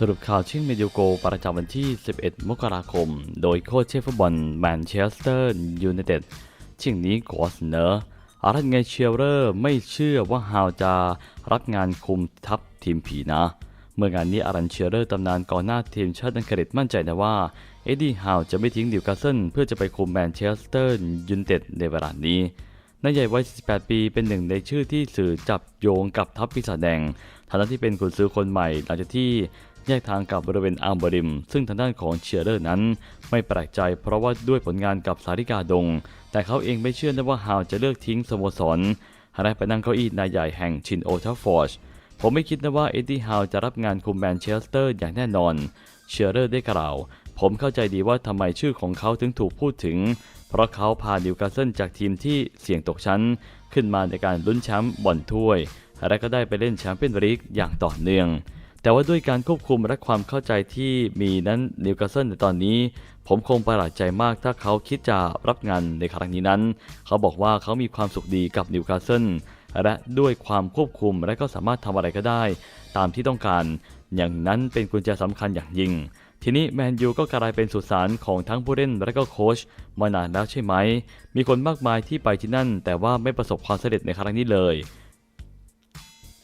สรุปข่าวชิงเมดิโกประจำวันที่ 11 มกราคม โดยโค้ชเชฟฟุตบอลแมนเชสเตอร์ยูไนเต็ดชิงนี้ขอเสนออารันไงเชียร์เรอร์ไม่เชื่อว่าฮาวจะรับงานคุมทัพทีมผีนะ เมื่องานนี้อารันเชียร์เรอร์ตำนานก่องหน้าทีมชาติอังกฤษมั่นใจนะว่า เอ็ดดี้ฮาวจะไม่ทิ้งดิวคาสเซิลเพื่อจะไปคุมแมนเชสเตอร์ยูไนเต็ดในเวลานี้นายใหญ่วัย48ปีเป็นหนึ่งในชื่อที่สื่อจับโยงกับทัพปีศาจแดงฐานะที่เป็นกุนซือคนใหม่หลังจากที่ แยกทางกับบริเวณอัลบริม ซึ่งทางด้านของเชียร์เลอร์นั้น ไม่แปลกใจเพราะว่าด้วยผลงานกับสาริกาดง แต่เขาเองไม่เชื่อนะว่าฮาวจะเลือกทิ้งสโมสรและไปนั่งเก้าอี้นายใหญ่แห่งชินโอทัฟฟอร์ชผมไม่คิดนะว่าเอ็ดดี้ฮาวจะรับงานคุมแมนเชสเตอร์อย่างแน่นอน เชียร์เลอร์ได้กล่าว ผมเข้าใจดีว่าทำไมชื่อของเขาถึงถูกพูดถึง เพราะเขาพานิวคาสเซิลจากทีมที่เสี่ยงตกชั้น ขึ้นมาในการลุ้นแชมป์บอลถ้วย และก็ได้ไปเล่นแชมเปี้ยนส์ลีกอย่างต่อเนื่อง แต่ว่าด้วยการควบคุมและความเข้าใจที่มีนั้นนิวคาสเซิลในตอนนี้ ผมคงประหลาดใจมากถ้าเขาคิดจะรับงานในครั้งนี้นั้น เขาบอกว่าเขามีความสุขดีกับนิวคาสเซิลและด้วยความควบคุมและก็สามารถทำอะไรก็ได้ ตามที่ต้องการ อย่างนั้นเป็นกุญแจสำคัญอย่างยิ่งทีนี้แมนยูก็กลายเป็นสุสานของทั้งผู้เล่นและก็โค้ชมานานแล้วใช่ไหม มีคนมากมายที่ไปที่นั่น แต่ว่าไม่ประสบความสำเร็จในครั้งนี้เลย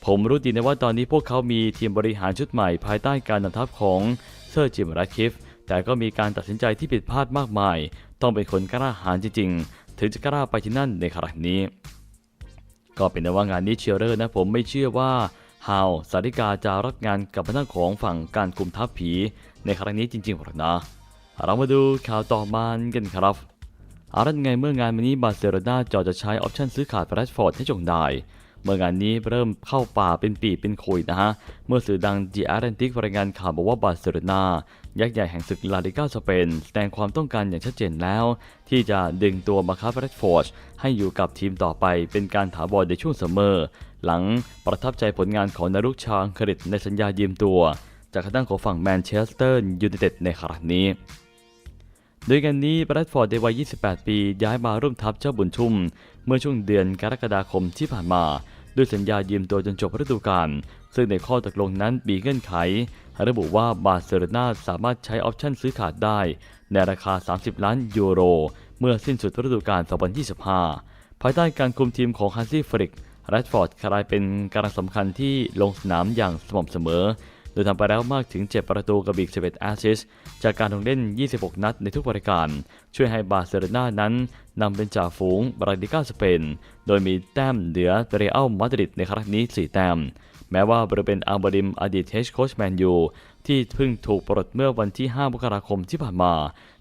ผมรู้ดีนะว่าตอนนี้พวกเขามีทีมบริหารชุดใหม่ภายใต้การนำทัพของเซอร์จิมรัคิฟ แต่ก็มีการตัดสินใจที่ผิดพลาดมากมาย ต้องเป็นคนกล้าหาญจริง ๆ ถึงจะกล้าไปที่นั่นในครั้งนี้ ก็เป็นนว่างานนี้เชียร์เลอร์นะผมไม่เชื่อว่าฮาวสาริกาจะรับงานกับทางของฝั่งการคุมทัพผีในครั้งนี้จริงๆหรอกนะ เรามาดูข่าวต่อมากันครับอารันไงเมื่องานวันนี้บาร์เซโลนาจอจะใช้ออปชั่นซื้อขาดแรดฟอร์ดให้จงได้ เมื่องานนี้เริ่มเข้าป่าเป็นปีเป็นคุยนะฮะ เมื่อสื่อดังจีอาร์เรนติกรายงานข่าวบอกว่าบาร์เซโลนายักษ์ใหญ่แห่งศึกลาลิก้าสเปนแสดงความต้องการอย่างชัดเจนแล้ว ที่จะดึงตัวมาคาแรดฟอร์ดให้อยู่กับทีมต่อไปเป็นการถาวรในช่วงซัมอ หลังประทับใจผลงานของนารุกชาวอังกฤษในสัญญายืมตัว จากทางด้านของฝั่งแมนเชสเตอร์ยูไนเต็ดในครั้งนี้ โดยกันนี้แบรดฟอร์ดในวัย 28 ปี ย้ายมาร่วมทัพเจ้าบุญชุ่ม เมื่อช่วงเดือนกรกฎาคมที่ผ่านมา ด้วยสัญญายืมตัวจนจบฤดูกาล ซึ่งในข้อตกลงนั้นมีเงื่อนไข ระบุว่าบาร์เซโลนาสามารถใช้ออปชั่นซื้อขาดได้ ในราคา 30 ล้านยูโร เมื่อสิ้นสุดฤดูกาล 2025 ภายใต้การคุมทีมของฮันซี่ฟริกแรดฟอร์ดกลายเป็นการสำคัญที่ลงสนามอย่างสม่ำเสมอ โดยทำไปแล้วมากถึง 7 ประตูกับอีก 11 แอสซิสจากการลงเล่น 26 นัดในทุกบริการ ช่วยให้บาร์เซโลนานั้นนำเป็นจ่าฝูงบราลิก้าสเปน โดยมีแต้มเหนือเรอัลมาดริดในครั้งนี้ 4 แต้ม แม้ว่าบริเวณอัลบริมอดีตเฮดโค้ชแมนยูที่เพิ่งถูกปลดเมื่อวันที่ 5 มกราคมที่ผ่านมา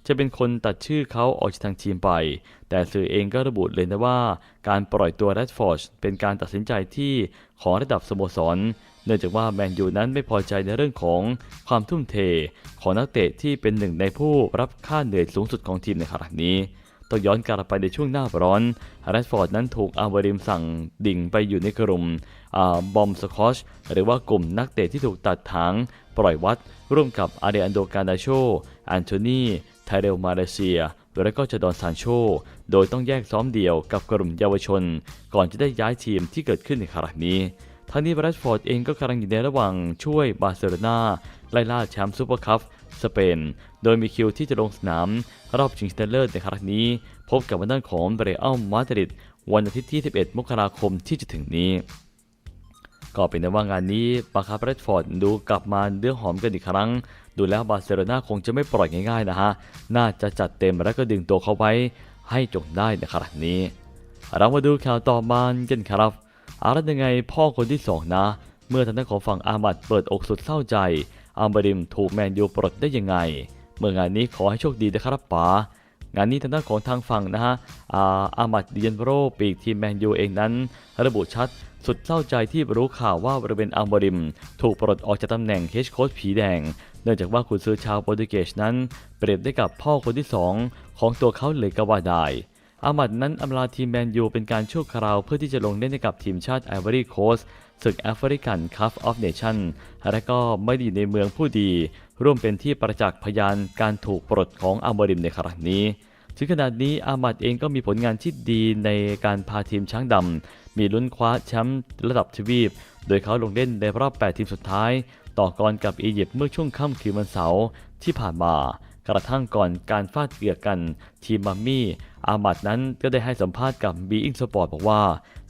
จะเป็นคนตัดชื่อเขาออกจากทางทีมไป แต่สื่อเองก็ระบุเลยนะว่า การปล่อยตัวแรดฟอร์ดเป็นการตัดสินใจที่ของระดับสโมสร เนื่องจากว่าแมนยูนั้นไม่พอใจในเรื่องของความทุ่มเท ของนักเตะที่เป็นหนึ่งในผู้รับค่าเหนื่อยสูงสุดของทีมในขณะนี้ต้องย้อนกลับไปในช่วงหน้าร้อนแรดฟอร์ดนั้นถูกอาร์วาริมสั่งดิ่งไปอยู่ในกลุ่มบอมสคอชหรือว่ากลุ่มนักเตะที่ถูกตัดถางปล่อยวัด ร่วมกับอาเดอันโดกานาโชแอนโทนีไทเรลมาเลเซีย และก็จดอนซานโช โดยต้องแยกซ้อมเดี่ยวกับกลุ่มเยาวชน ก่อนจะได้ย้ายทีมที่เกิดขึ้นในครั้งนี้ ทั้งนี้แรดฟอร์ดเองก็กำลังอยู่ในระหว่างช่วยบาร์เซโลนาไล่ล่าแชมป์ซูเปอร์คัพสเปน โดยมีคิวที่จะลงสนาม รอบชิงชนะเลิศในครั้งนี้ พบกับวันด้านของเรอัลมาดริดวันอาทิตย์ที่ 11 มกราคมที่จะถึงนี้ ก็เป็นในว่างานนี้บาคาร์เรดฟอร์ดดูกลับมาเนื้อหอมกันอีกครั้ง ดูแล้วบาร์เซโลนาคงจะไม่ปล่อยง่ายๆนะฮะ น่าจะจัดเต็มและก็ดึงตัวเขาไว้ให้จงได้ในครั้งนี้ เรามาดูข่าวต่อมากันครับ อารันยังไงพ่อคนที่สองนะ เมื่อทางด้านของฝั่งอามัดเปิดอกสุดเศร้าใจ อัมบริมถูกแมนยูปลดได้ยังไง เมื่องานนี้ขอให้โชคดีนะครับป๋างานนี้ทางด้านของทางฝั่งนะฮะอาอามัดเดิเยนโรปีกทีมแมนยูเองนั้น ระบุชัดสุดเศร้าใจที่รู้ข่าวว่าบริเวณอัมบริม ถูกปลดออกจากตำแหน่งเฮดโค้ชผีแดง เนื่องจากว่าคุณซื้อชาวโปรตุเกสนั้น เปรียบได้กับพ่อคนที่สองของตัวเขาเลยก็ว่าได้ อามัดนั้นอำลาทีมแมนยูเป็นการชั่วคราวเพื่อที่จะลงเล่นให้กับทีมชาติไอวอรี่โคสศึกแอฟริกันคัพออฟเนชั่นและก็ไม่ด้อยู่ในเมืองผู้ดี ร่วมเป็นที่ประจักษ์พยานการถูกปลดของอัมบริมในครั้งนี้ ถึงขนาดนี้อามัดเองก็มีผลงานที่ดีในการพาทีมช้างดำ มีลุ้นคว้าแชมป์ระดับทวีป โดยเขาลงเล่นในรอบ 8 ทีมสุดท้าย ต่อกรกับอียิปต์เมื่อช่วงค่ำคืนวันเสาร์ที่ผ่านมา กระทั่งก่อนการฟาดเกือกกัน ทีมมัมมี่ อามัดนั้นก็ได้ให้สัมภาษณ์กับบีอิงสปอร์ตบอกว่า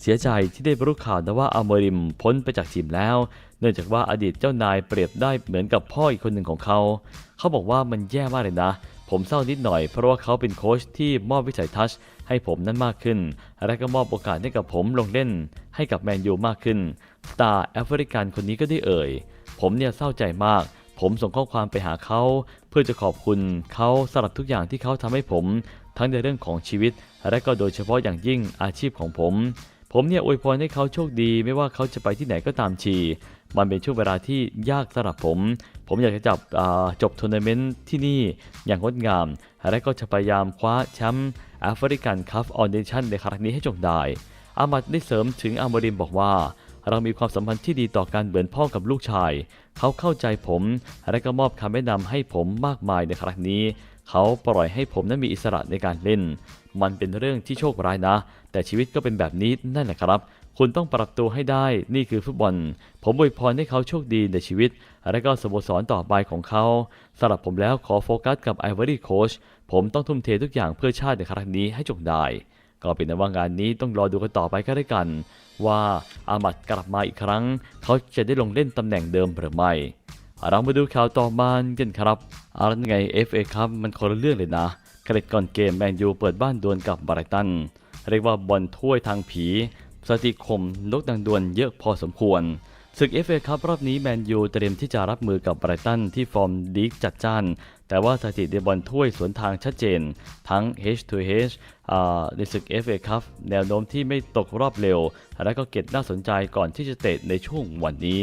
เสียใจที่ได้รู้ข่าวนะว่าอัลเมริมพ้นไปจากทีมแล้ว เนื่องจากว่าอดีตเจ้านายเปรียบได้เหมือนกับพ่ออีกคนหนึ่งของเขา เขาบอกว่ามันแย่มากเลยนะ ผมเศร้านิดหน่อยเพราะว่าเขาเป็นโค้ชที่มอบวิสัยทัศน์ให้ผมนั้นมากขึ้น และก็มอบโอกาสให้กับผมลงเล่น ให้กับแมนยูมากขึ้น ตาแอฟริกันคนนี้ก็ได้เอ่ย ผมเนี่ยเศร้าใจมาก ผมส่งข้อความไปหาเขาเพื่อจะขอบคุณเขาสำหรับทุกอย่างที่เขาทำให้ผม ทั้งในเรื่องของชีวิต และก็โดยเฉพาะอย่างยิ่งอาชีพของผม ผมเนี่ยอวยพรให้เขาโชคดี ไม่ว่าเขาจะไปที่ไหนก็ตามทีมันเป็นช่วงเวลาที่ยากสำหรับผม ผมอยากจะจับจบทัวร์นาเมนต์ที่นี่อย่างงดงาม และก็จะพยายามคว้าแชมป์แอฟริกันคัพออเดชั่นในครั้งนี้ให้จงได้อามัดได้เสริมถึงอาโมริมบอกว่า เรามีความสัมพันธ์ที่ดีต่อกันเหมือนพ่อกับลูกชาย เขาเข้าใจผม และก็มอบคำแนะนำให้ผมมากมายในครั้งนี้ เขาปล่อยให้ผมนั้นมีอิสระในการเล่น มันเป็นเรื่องที่โชคร้ายนะ แต่ชีวิตก็เป็นแบบนี้นั่นแหละครับ คุณต้องปรับตัวให้ได้ นี่คือฟุตบอล ผมอวยพรให้เขาโชคดีในชีวิต และก็สโมสรต่อไปของเขาสำหรับผมแล้วขอโฟกัสกับไอวอรี่โคชผมต้องทุ่มเททุกอย่างเพื่อชาติในครั้งนี้ให้จงได้ก็เป็นนว่างานนี้ต้องรอดูกันต่อไปก็ได้กัน ว่าอามัดกลับมาอีกครั้ง เขาจะได้ลงเล่นตำแหน่งเดิมหรือไม่เรามาดูข่าวต่อมากันครับอาละไง FA ครับมันคนละเรื่องเลยนะเกรดก่อนเกมแมนยูเปิดบ้านดวลกับบรตัน เรียกว่าบอลถ้วยทางผีสถิติคมนกดังดวลเยอะพอสมควรศึก FA ครับรอบนี้แมนยูเตรียมที่จะรับมือกับไบรตันที่ฟอร์มดีกจัดจ้าน แต่ว่าสถิติบอลถ้วยสวนทางชัดเจน ทั้ง H to H อ่าในศึก FA ครับแนวโน้มที่ไม่ตกรอบเร็ว และก็เก็ตน่าสนใจก่อนที่จะเตะในช่วงวันนี้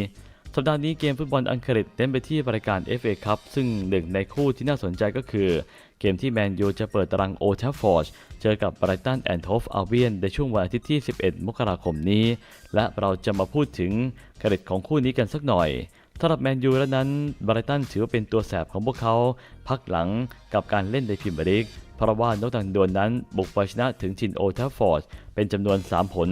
สัปดาห์นี้เกมฟุตบอลอังกฤษเน้นไปที่รายการ FA ครับซึ่งหนึ่งในคู่ที่น่าสนใจก็คือ เกมที่แมนยูจะเปิดตารางโอท f ฟอร์ดเจอกับไบรตันแอนด์โทฟอาเวียนในช่วงวันอาทิตย์ที่ 11 มกราคมนี้ และเราจะมาพูดถึงเกร็ดของคู่นี้กันสักหน่อย สำหรับแมนยูแล้วนั้นบรตันถือว่าเป็นตัวแสบของพวกเขาพักหลังกับการเล่นในพรีเมียร์ลีกเพราะว่านกตังดวนนั้นบุกไปชนะถึงชินโอท f ฟอร์ดเป็นจำนวน 3 ผล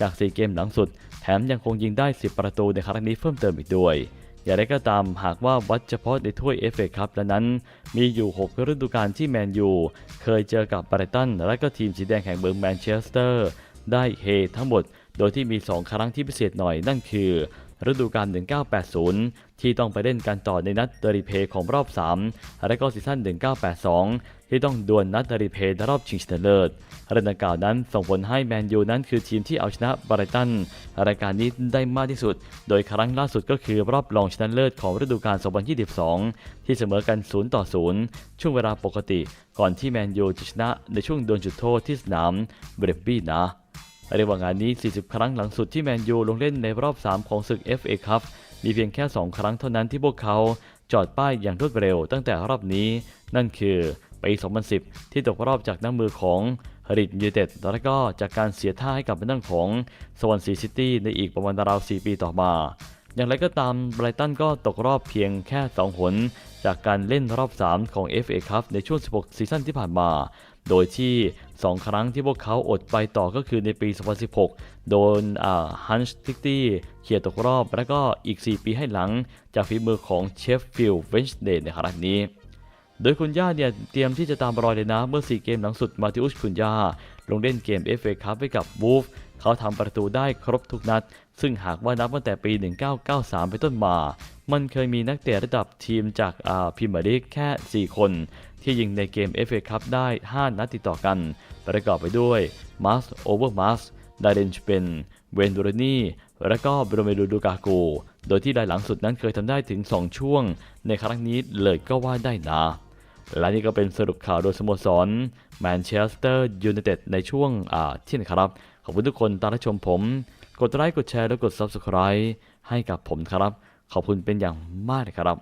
จาก 4 เกมหลังสุด แถมยังคงยิงได้ 10 ประตูในครั้งนี้เพิ่มเติมอีกด้วย อย่างไรก็ตามหากว่าวัดเฉพาะในถ้วยเอฟเอคัพแล้วนั้น มีอยู่ 6 ฤดูกาลที่แมนยูเคยเจอกับไบรตันและก็ทีมสีแดงแห่งเมืองแมนเชสเตอร์ ได้เฮทั้งหมด โดยที่มี 2 ครั้งที่พิเศษหน่อยนั่นคือ ฤดูกาล 1980 ที่ต้องไปเล่นกันต่อในนัดเดรีเพย์ของรอบ 3 และก็ซีซั่น 1982 ที่ต้องดวลนัดเดรีเพย์ในรอบชิงชนะเลิศเรื่องดังกล่าวนั้นส่งผลให้แมนยูนั้นคือทีมที่เอาชนะบรตันรายการนี้ได้มากที่สุด โดยครั้งล่าสุดก็คือรอบรองชนะเลิศของฤดูกาล 2022 ที่เสมอกัน 0 ต่อ 0 ช่วงเวลาปกติ ก่อนที่แมนยูจะชนะในช่วงดวลจุดโทษที่สนามเบรบบี้นะ เรียกว่างานนี้ 40 ครั้งหลังสุดที่แมนยูลงเล่นในรอบ 3 ของศึก FA ครับ มีเพียงแค่ 2 ครั้งเท่านั้นที่พวกเขาจอดป้ายอย่างรวดเร็วตั้งแต่รอบนี้ นั่นคือปี2010 ที่ตกรอบจากน้ำมือของฮริดยูเต็ดและก็จากการเสียท่าให้กับเป็นนั่งของสวอนซีซิตี้ในอีกประมาณราว 4 ปีต่อมา อย่างไรก็ตามไบรตันก็ตกรอบเพียงแค่ 2 หน จากการเล่นรอบ 3 ของ FA ครับในช่วง 16 ซีซั่นที่ผ่านมา โดยที่ 2 ครั้งที่พวกเขาอดไปต่อก็คือในปี 2016 โดนฮันส์ทิกตี้เคลียตกรอบ และก็อีก 4 ปีให้หลัง จากฝีมือของเชฟฟิลด์เวนช์เดย์ในครั้งนี้โดยคุณย่าเนี่ยเตรียมที่จะตามรอยเลยนะ เมื่อ 4 เกมหลังสุดมาติอุสคุณย่า ลงเล่นเกม FA คัพให้กับวูฟเขาทำประตูได้ครบทุกนัด ซึ่งหากว่านับตั้งแต่ปี 1993ไปต้นมา มันเคยมีนักเตะระดับทีมจากอาพรีเมียร์ลีกแค่ 4 คน ที่ยิงในเกม FA คัพได้ 5 นัดติดต่อกัน ประกอบไปด้วยมาสโอเวอร์มาสไดเดนชเปน เวนดูรนีและก็เบรเมดูดูกาโก โดยที่รายหลังสุดนั้นเคยทำได้ถึง 2 ช่วง ในครั้งนี้เลยก็ว่าได้นะ และนี่ก็เป็นสรุปข่าวโดยสโมสรแมนเชสเตอร์ยูไนเต็ดในช่วงอ่าที่นะครับ ขอบคุณทุกคนตามรับชมผม กดไลค์กดแชร์และกด Subscribe ให้กับผมครับ ขอบคุณเป็นอย่างมากเลยครับ